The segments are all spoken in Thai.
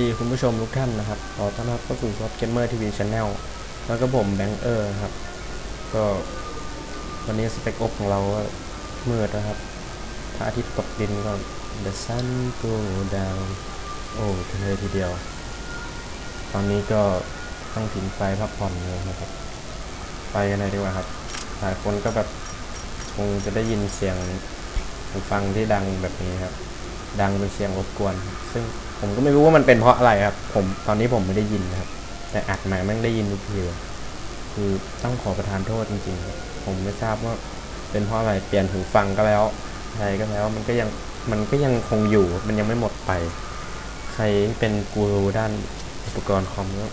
ดีคุณผู้ชมทุกท่านนะครับ ขอต้อนรับเข้าสู่ซอฟเกมเมอร์ทีวีช n แนลแล้วก็ผมแบงค์เออร์ครับ ก็วันนี้สเปคอบของเราก็มืดนะครับพระอาทิตย์ตกดินก็ the sun go down โอ้ทะเลทีเดียว ตอนนี้ก็ต้องผิงไฟพักผ่อนเลยนะครับ ไปกันเลยดีกว่าครับ หลายคนก็แบบคงจะได้ยินเสียงหูฟังที่ดังแบบนี้ครับ ดังเป็นเสียงรบกวน ซึ่ง ผมก็ไม่รู้ว่ามันเป็นเพราะอะไรครับ ผมตอนนี้ผมไม่ได้ยินครับ แต่อัดมาแม่งได้ยินทุกทียคือต้องขอประทานโทษจริงๆ ผมไม่ทราบว่าเป็นเพราะอะไรเปลี่ยนหูฟังก็แล้วอะไรก็แล้ว มันก็ยังมันก็ยังคงอยู่ มันยังไม่หมดไป ใครเป็นกูรูด้านอุปกรณ์คอมก็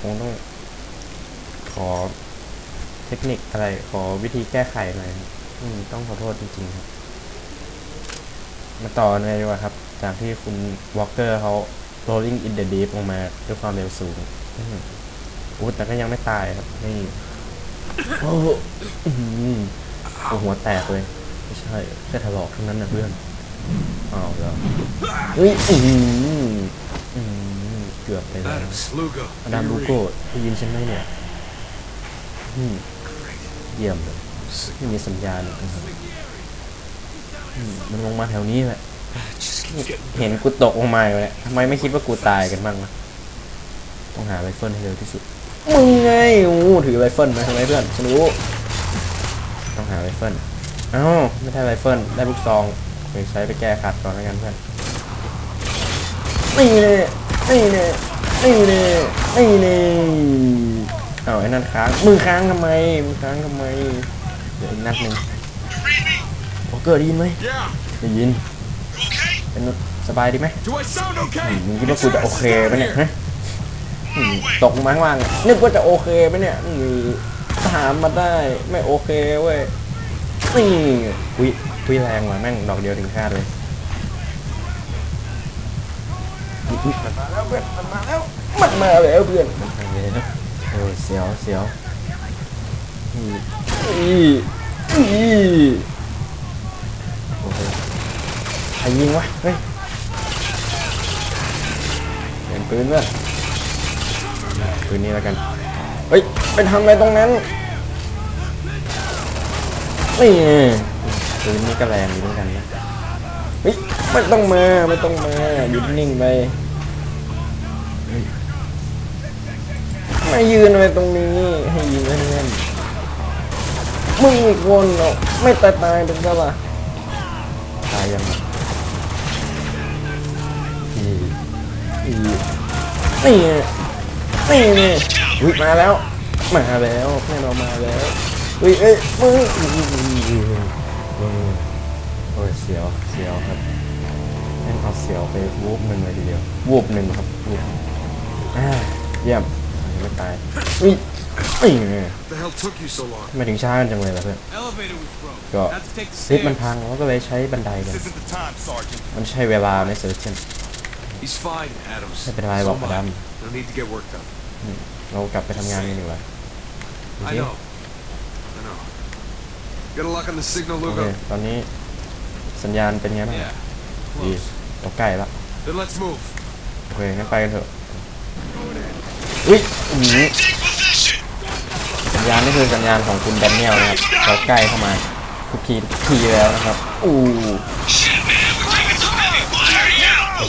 คงต้องขอเทคนิคอะไรขอวิธีแก้ไขหน่อยต้องขอโทษจริงๆครับ มาต่อเลยดีกว่าครับ จากที่คุณวอลเกอร์เขา rolling in the deep ลงมาด้วยความเร็วสูงอู้แต่ก็ยังไม่ตายครับ นี่โอ้โหหัวแตกเลย ไม่ใช่ แค่ถลอกทั้งนั้นนะเพื่อนอ้าวเหรอเฮ้ยอื้อหืออื้อหือเกือบไปแล้วอดาม do ลู you โก้ได้ยินฉันไหมเนี่ยอืมเยี่ยมเลยไม่มีสัญญาณเลยมันลงมาแถวนี้แหละ เห็นกูตกลงมาอยู่เนี่ยทำไมไม่คิดว่ากูตายกันบ้างวะต้องหาไรเฟิลให้เร็วที่สุด มึงไงโอ้ถือไรเฟิลมาทำไมเพื่อนฉันรู้ ต้องหาไรเฟิลเอ้าไม่ได้ไรเฟิลได้ลูกซองไปใช้ไปแก้ขัดก่อนแล้วกันเพื่อนนี่เลยนี่เลยนี่เลยนี่เลยเอาไอ้นั่นค้างมือค้างทำไมมือค้างทำไมเดี๋ยวอีกนัดหนึ่งโอเกอร์ได้ยินไหม Yeah. ได้ยิน Okay. เป็นสบายดีไหม Do I sound อื okay? มมึงคิดว่ากูจะโอเคไหมเนี่ยฮะอืมตกมาข้างล่างอะนึกว่าจะโอเคไหมเนี่ยอืมถามมาได้ไม่โอเคเว้ยนี่วิวิแรงว่ะแม่งดอกเดียวถึงคาดเลยอุ๊ยอุ๊ยมันมาแล้วเพื่อนมันมาแล้วมันมาแล้วเพื่อนมันมาแล้วโอ้ยเสียวเสียวอืมอีอีโอ้โหใค รยิงวะ เฮ้ยเปลี่นปืนเพื่อนปืนนี้แล้วกัน เฮ้ย ไปทำอะไรตรงนั้น นี่ไงปืนนี้ก็แรงอยู่เหมือนกันนะเฮ้ย ไม่ต้องมา ไม่ต้องมาหยุดนิ่งไปไม่ยืนไรตรงนี้ ให้ยิงให้แน่นมึงอีกคนเนาะไม่ตายตายเป็นซะละตายยังไงอี อีนี่ไงนี่ไงอุ้ยมาแล้ว มาแล้วแน่นอนมาแล้วอุ้ยเอ้ยมึงโอ้ยเสียวเสียวครับแม่งเอาเสียวไปวูบหนึ่งเลยทีเดียววูบหนึ่งครับวูบอ่าเยี่ยมยังไม่ตายอุ้ยนี่ไง The hell took you so long? ทำไมถึงช้ากันจังเลยล่ะเพื่อน Elevator was broke. ก็ Had to take the ลิฟต์มัน stairs. พังแล้วก็เลยใช้บันไดกัน This isn't the time, Sergeant. มันใช่เวลาไหมเซอร์เจน He's fine, Adams. ไม่เป็นไร So บอก am อ I. ดัม No need to get work done. เรากลับไปทำงานกันดีกว่า I know. I know. Got a lock on the signal, โอเค Lugo? ตอนนี้สัญญาณเป็นไงบ้าง Yeah. ดี Close. เราใกล้ละ Then let's move. โอเคงั้นไปกันเถอะ อุ้ยอื้อหือสัญญาณนี่คือสัญญาณของคุณแดเนียลนะครับ เราใกล้เข้ามาทุกทีทุกทีแล้วนะครับ อู้ไอ้พ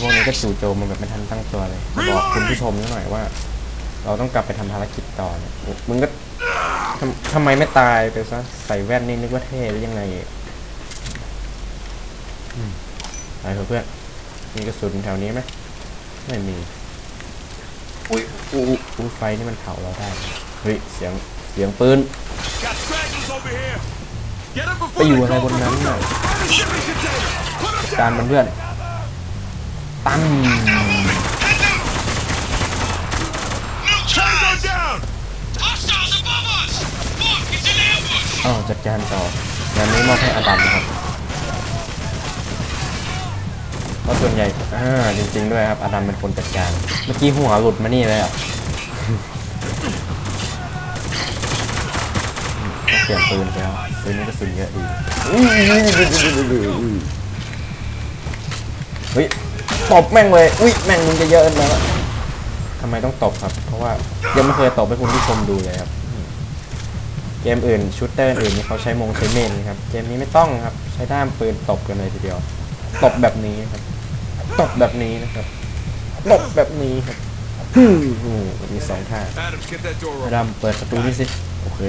วกนี้ก็จู่โจมมาแบบไม่ทันตั้งตัวเลยจะบอกคุณผู้ชมนิดหน่อยว่า เราต้องกลับไปทำภารกิจต่อเนี่ยมึงก็ทำทำไมไม่ตายไปซะใส่แว่นนี่นึกว่าเท่หรือยังไงอืมไปเถอะเพื่อนมีกระสุนแถวนี้ไหมไม่มีอุ้ยอู้อู้อู้ไฟนี่มันเผาเราได้เฮ้ยเสียงเสียงปืน Got stragglers over here. Get up ไปอยู่อะไรบนนั้นน่ะจัดการมันเพื่อน an ambush! อ้าวจัดการต่องานนี้มอบให้อดัมนะครับเพราะส่วนใหญ่อ่าจริง ๆ ด้วยครับอดัมเป็นคนจัดการ เมื่อกี้หัวหลุดมานี่เลยอะเปลี่ยนปืนไปแล้วปืนนี้กระสุนเยอะดีเฮ้ย ตบแม่งเลย อุ้ยแม่งมึงจะเยอะแล้วทำไมต้องตบครับ เพราะว่ายังไม่เคยตบให้คุณผู้ชมดูเลยครับ เกมอื่นชูตเตอร์อื่นนี่เขาใช้มงใช้เมนครับ เกมนี้ไม่ต้องครับ ใช้ด้ามปืนตบกันเลยทีเดียว ตบแบบนี้ครับ ตบแบบนี้นะครับ ตบแบบนี้ครับฮึโอ้มีสองท่าดัมเปิดประตูนี่สิ โอเค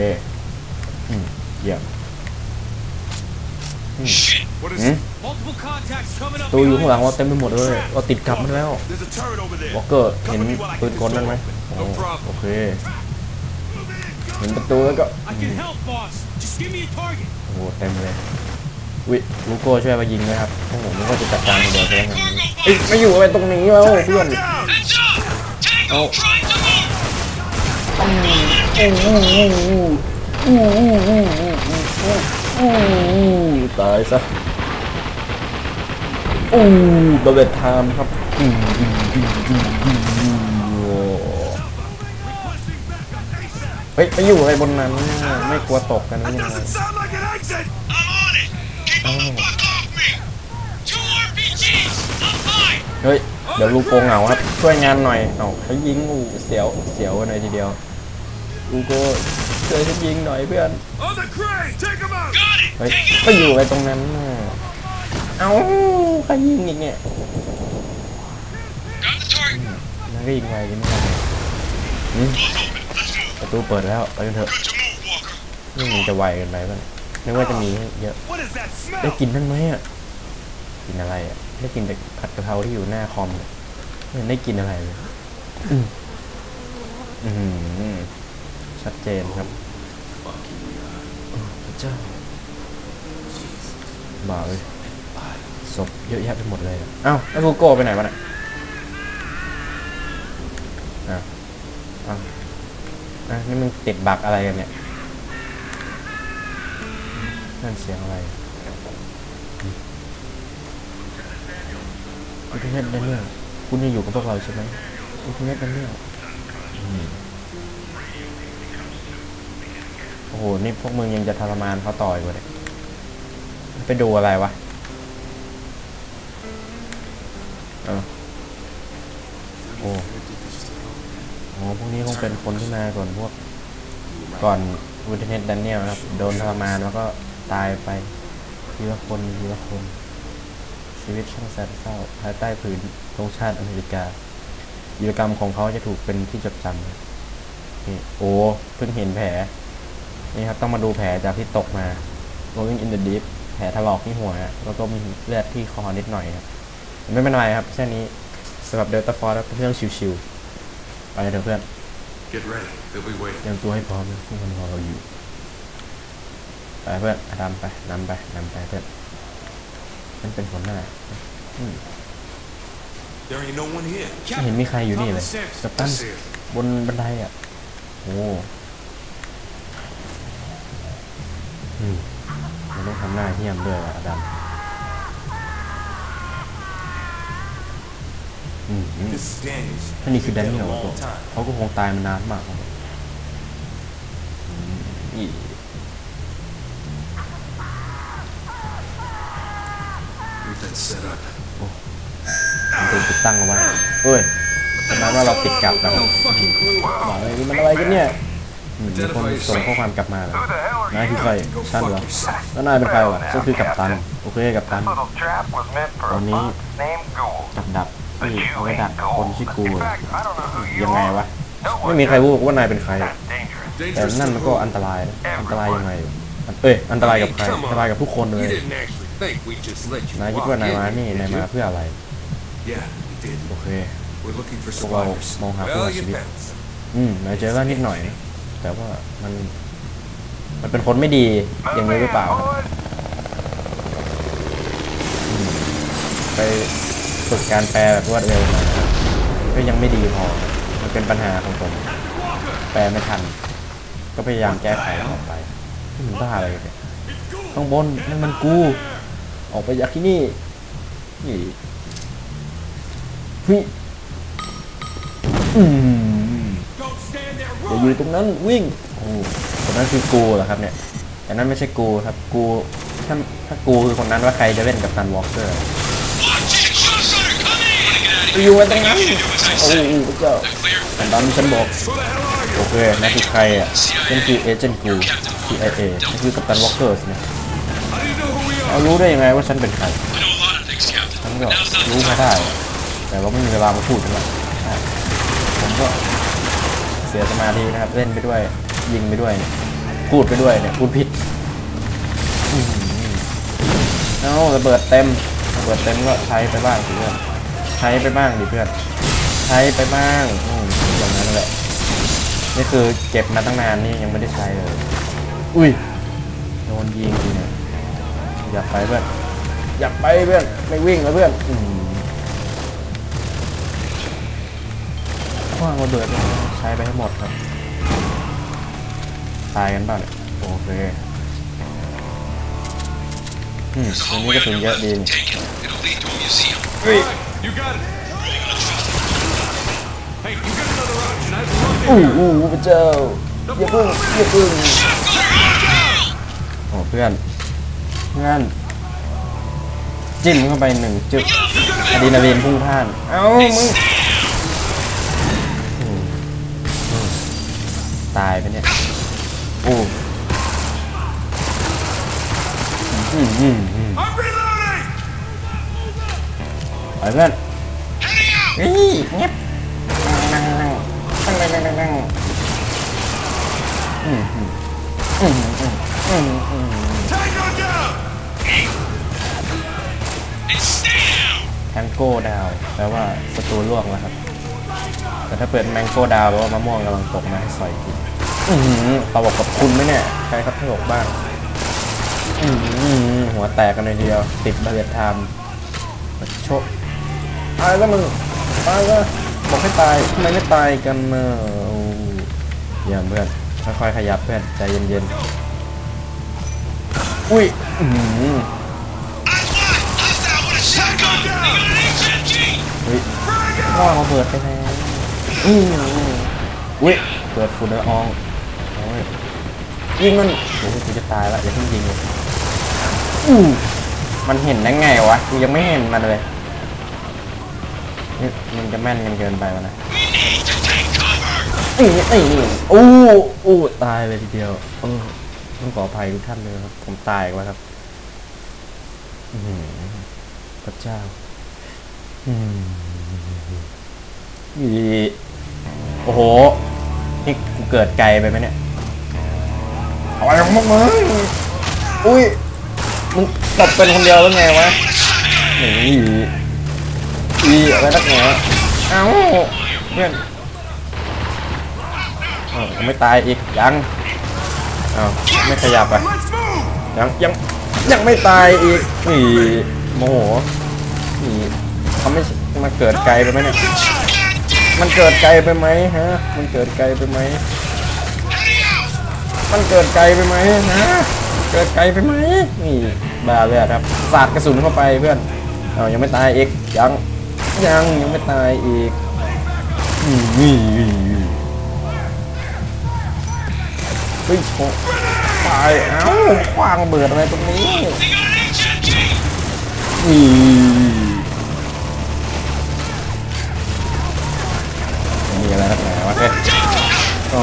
อืมเยี่ยม Shit! What is อืม it? Multiple contacts coming up ตัวอยู่ข้างหลัง behind เราเต็มไปหมดเลยเราติดกลับมันแล้ว There's a turret over there. วอลเกอร์เห็นปืนกลนั่นไหมโอ้โอเคเห็นประตูแล้วก็ I can help, boss. Just give me a target. โอ้โหเต็มเลยวิลูโก้ช่วยมายิงนะครับโอ้โหนึกว่าจะจัดการคนเดียวใช่ไหมเอ้ยไม่อยู่อะไรตรงนี้แล้วเพื่อน Heads up! Tango Oh. trying to move! ตายซะโอ้บัลเลตไทม์ครับอืมอืมอืมอืมอืมอืมโอ้เฮ้ยไปอยู่อะไรบนนั้นเนี่ยไม่กลัวตกกันหรือยังไง Doesn't sound like an exit. I'm on it! Keep Oh. the fuck off me! Two RPGs! I'm fine! เฮ้ย เดี๋ยวลูกโกเหงาครับ ช่วยงานหน่อย เอ้าเขายิงอูเสียวเสียวกันเลยทีเดียวลูกโก ช่วยฉันยิงหน่อยเพื่อนเฮ้ย Take it ไปอยู่ไรตรงนั้นน่ะเอ้าใครยิงอีกเนี่ยนั่นก็ยิงไวกันไม่ได้ประตูเปิดแล้วไปกันเถอะนี่มันจะไวกันไปป่ะนึกว่าจะมีเยอะ ได้กินนั่นไหมอะกินอะไรอะได้กินแต่ผัดกะเพราที่อยู่หน้าคอมเนี่ยไม่เห็นได้กินอะไรเลยอืมอืม ชัดเจนครับโอ้พระเจ้าบ้าเลยศพเยอะแยะไปหมดเลยอะเอ้าแล้วฟูโก้ไปไหนวะน่ะอ้าวอ้าวอะนี่มึงติดบักอะไรกันเนี่ยนั่นเสียงอะไรคุณเทพเดนเนียลคุณยังอยู่กับพวกเราใช่ไหมคุณเทพเดนเนียลอืม โอ้โห นี่พวกมึงยังจะทรมานเขาต่อยกว่าเนี่ยไปดูอะไรวะเออโอ้โหพวกนี้คงเป็นคนที่มาก่อนพวก ก่อนวูดเทนแดเนียลนะครับ โดนทรมานแล้วก็ตายไปทีละคนทีละคน ชีวิตช่างแสนเศร้าภายใต้ผืนธงชาติอเมริกาวีรกรรมของเขาจะถูกเป็นที่จดจำนี่โอ้ เพิ่งเห็นแผล นี่ครับต้องมาดูแผลจากที่ตกมา going in the deep แผลถลอกที่หัว แล้วก็มีเลือดที่คอนิดหน่อยครับแต่ไม่เป็นไรครับแค่นี้สำหรับเดลต้าฟอร์แล้วเรื่องชิวๆ ไปเถอะเพื่อน Get ready. They'll be เต waiting. รียมตัวให้พร้อมนะพวกมันรอเราอยู่ ไปเพื่อนนำไปนำไปนำไปเพื่อนมันเป็นหัวหน้า There ain't no one here. ไม่เห็นมีใครอยู่นี่เลยกัปตัน That's it. บนบันไดอะ โอ้ อืมมันต้องทำหน้าเที่ยมด้วยว่ะอดัมอืมท่านี่คือแดนเนีย a ล long time. เขาก็คงตายมานานมากครับอีมันติดตั้งเอาไว้เอ้ยแสดงว่าเราติดกลับแล้วอกเลยนี่มันอะไรกันเนี่ย อืมมีคนส่งข้อความกลับมาแล้วนายคือใครฉันเหรอแล้วนายเป็นใครวะฉันคือกัปตัน โอเคกัปตัน Little trap was meant for a Only- fox named Gould. ดักดัก But นี่ you เอาไว้ ain't ดักคน Gould. ชื่อกู In อะ fact, I don't know who you ยังไง are. วะ No ไม่ one มีใครรู้ว่านายเป็นใคร That's dangerous. แต่ Dangerous นั่น to มันก็ who? อันตรายนะอันตรายยังไงอันเอ้ย อันตรายกับใคร Hey, อั come น on. ตรายกับทุกคนเลย You didn't actually think we just let you นายคิด walk ว่านาย in มา here, นี่ did นายมา you? เพื่ออะไร Yeah, we did. โอเค We're looking for พวกเรา survivors. มองหาผู้รอ Well, ดชี you วิต depends. อืมนายเจอก็นิดหน่อย แต่ว่ามัน มันเป็นคนไม่ดีอย่างนี้หรือเปล่าครับไปฝึกการแปลแบบรวดเร็วหน่อยนะครับก็ยังไม่ดีพอ มันเป็นปัญหาของผม แปลไม่ทัน ก็พยายามแก้ไขต่อไปมันบ้าอะไรกันเนี่ยข้างบนนั่นมันกู ออกไปจากที่นี่นี่ฮ้ยอืม อย่าอยู่ตรงนั้นวิ่งโอ้คนนั้นคือกูเหรอครับเนี่ยแต่นั่นไม่ใช่กูครับกูถ้าถ้ากูคือคนนั้นว่าใครจะเล่นกับตันวอล์กเกอร์ Watch it! Shot gunner coming in! อยู่ตรงนั้นโอ้โหเจ้าแต่ตามที่ฉันบอกโอเคนั่นคือใครอะนั่นคือเอเจนต์กู CIA นั่นคือกัปตันวอลเกอร์สเนี่ยเอารู้ได้ยังไงว่าฉันเป็นใครฉันก็รู้มาได้ แต่ว่าไม่มีเวลามาพูดกันหรอกผมก็ เสียสมาธินะครับ เล่นไปด้วย ยิงไปด้วยเนี่ยพูดไปด้วยเนี่ยพูดผิดอื้อหือเอาระเบิดเต็มระเบิดเต็มก็ใช้ไปบ้างสิเพื่อนใช้ไปบ้างดิเพื่อนใช้ไปบ้างอืมอย่างนั้นแหละนี่คือเก็บมาตั้งนานนี่ยังไม่ได้ใช้เลย อุ้ยโดนยิงทีเนี่ยอย่าไปเพื่อนอย่าไปเพื่อนไม่วิ่งแล้วเพื่อนอืม คว้างระเบิดใช้ไปให้หมดครับ ตายกันบ้างโอเคอืมอันนี้กระ on สุนเยอะดีนี่ Take it. It'll lead to a museum. เฮ้ยอู้อู้พระเจ้าอย่าพิ่งอย่าพิ่งโอ้เพื่อนเพื่อนจิ้มเข้าไปหนึ่งจึ๊บอะดรีนาลีนพุ่งพ่าน เอ้ามึง ดาวแปลว่าศัตรูล่วงแล้วครับ แต่ถ้าเปิดแมงโก้ดาวแปลว่ามะม่วงกำลังตกมาให้สอยกินอือหือเขาบอกกับคุณไหมเนี่ยใครครับให้บอกบ้างอือหัวแตกกันเลยเดียว ติดบาเรียไทม์โชกตายแล้วมึงตายแล้วบอกให้ตายทำไมไม่ตายกันเนอะอยี่ยมเพื่อนค่อยๆขยับเพื่อนใจเย็นๆอุ้ยอือหือ Eyes wide! Hostile with a shotgun! ฮ้ยว่างระเบิดไปแล้วอืมอุ้ยเกิดฝุ่นละอองโอ้ยยิงมันโอ้ยกูจะตายละอย่าเพิ่งยิงเลยอู้มันเห็นได้ไงวะกูยังไม่เห็นมันเลยนี่มันจะแม่นกันเกินไปวะนะนี่นี่นี่อู้อู้ตายเลยทีเดียวเออต้องขออภัยทุกท่านเลยครับ ผมตายกแล้วครับอือหือพระเจ้า อืมีโอ้โห นี่กูเกิดไกลไปไหมเนี่ยเอาอะไรของพวกมึงอุ้ย มึงตบเป็นคนเดียวแล้วไงวะหนีอีอะไรนักหนาเอ้าเพื่อนเอ้ายังไม่ตายอีกยังเอ้าไม่ขยับอะยังยังยังไม่ตายอีกนี่โมโหนี่ เขาไม่มาเกิดไกลไปไหมเนี่ย มันเกิดไกลไปไหมฮะ มันเกิดไกลไปไหม มันเกิดไกลไปไหมฮะ เกิดไกลไปไหมนี่บ้าเลยครับ สาดกระสุนเข้าไปเพื่อนเอายังไม่ตายอีก ยัง ยังยังไม่ตายอีกนี่เฮ้ยโชว์ตาย เอ้าคว้างเบิดอะไรตรงนี้นี่ นักหนาวะเอ๊ะโอ้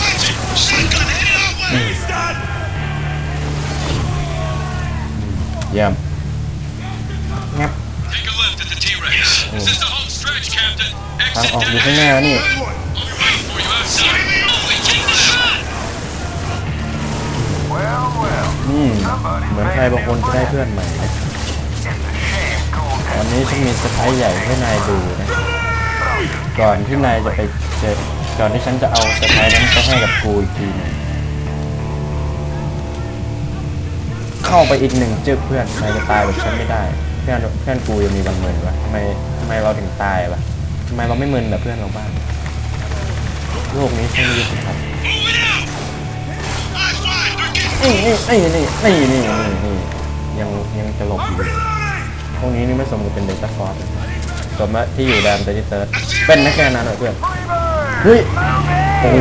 Watch it! Shotgun headed our way! He's done. เยี่ยมงับ Take a left at the T-Rex. This is the home stretch, Captain. ทาง Exit ออกอยู่ down ข้างหน้านี่ Good one. I'll be waiting for you outside. Oh, we take the shot! Well, well. อืมเหมือนใครบางคนจะได้เพื่อนใหม่นะ It's a shame Gould วันนี้ฉันมีเซอร์ไพรส์ใหญ่ให้นายดูนะ ก่อนที่นายจะไปเจอก่อนที่ฉันจะเอาเซอร์ไพรส์นั้นไปให้กับกูอีกทีหนึงเข้าไปอีกหนึ่งจึกเพื่อนนายจะตายแบบฉันไม่ได้ เพื่อนเพื่อนกูยังมีบางมึนวะทำไมทำไมเราถึงตายวะทำไมเราไม่มึนแบบเพื่อนเราบ้างโลกนี้ช่างยุติธรรม Moving out! Eyes wide! They're getting นี่นี่นี่นี่นี่นี่นี่ยังยังจะหลบอยู่พวกนี้นี่ไม่สมกับเป็นเดลต้าฟอร์สสม กับที่อยู่แดนเตอร์เติร์เป็นนักแค่นั้นเหรอเพื่อนเฮ้ยโอ้โห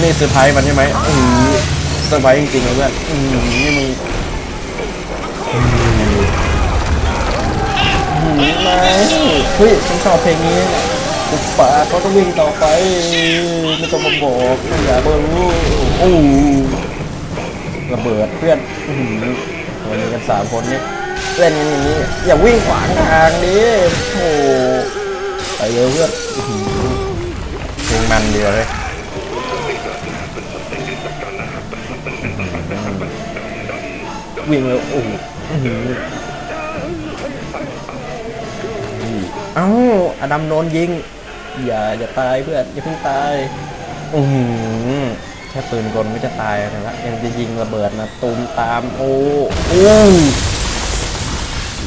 นี่เซอร์ไพรส์มันใช่ไหมอือเซอร์ไพรส์จริงๆเลยเพื่อนอือนี่มึงอืออือไม่เฮ้ยฉันชอบเพลงนี้อุปปาเขาต้องวิ่งต่อไปไม่ต้องมาบอกไม่อยากรู้โอ้ระเบิดเพื่อนวันนี้กันสามคนนี่ ล่นกันอย่างนี้ อย่าวิ่งขวางทางดิโอ้ไปเลยเพื่อนอื้อหือเพลงมันเดียวเลยวิ่งเลยโอ้โหอื้อเอ้าอดัมโดนยิง อย่าอย่าตายเพื่อนอย่าเพิ่งตายอือแค่ปืนกลก็จะตายแล้วละยังจะยิงระเบิดนะตูมตามโอ้โอ้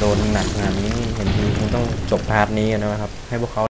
โดนหนักงานนี้เห็นทีคงต้องจบพาร์ทนี้นะครับ ให้พวกเขา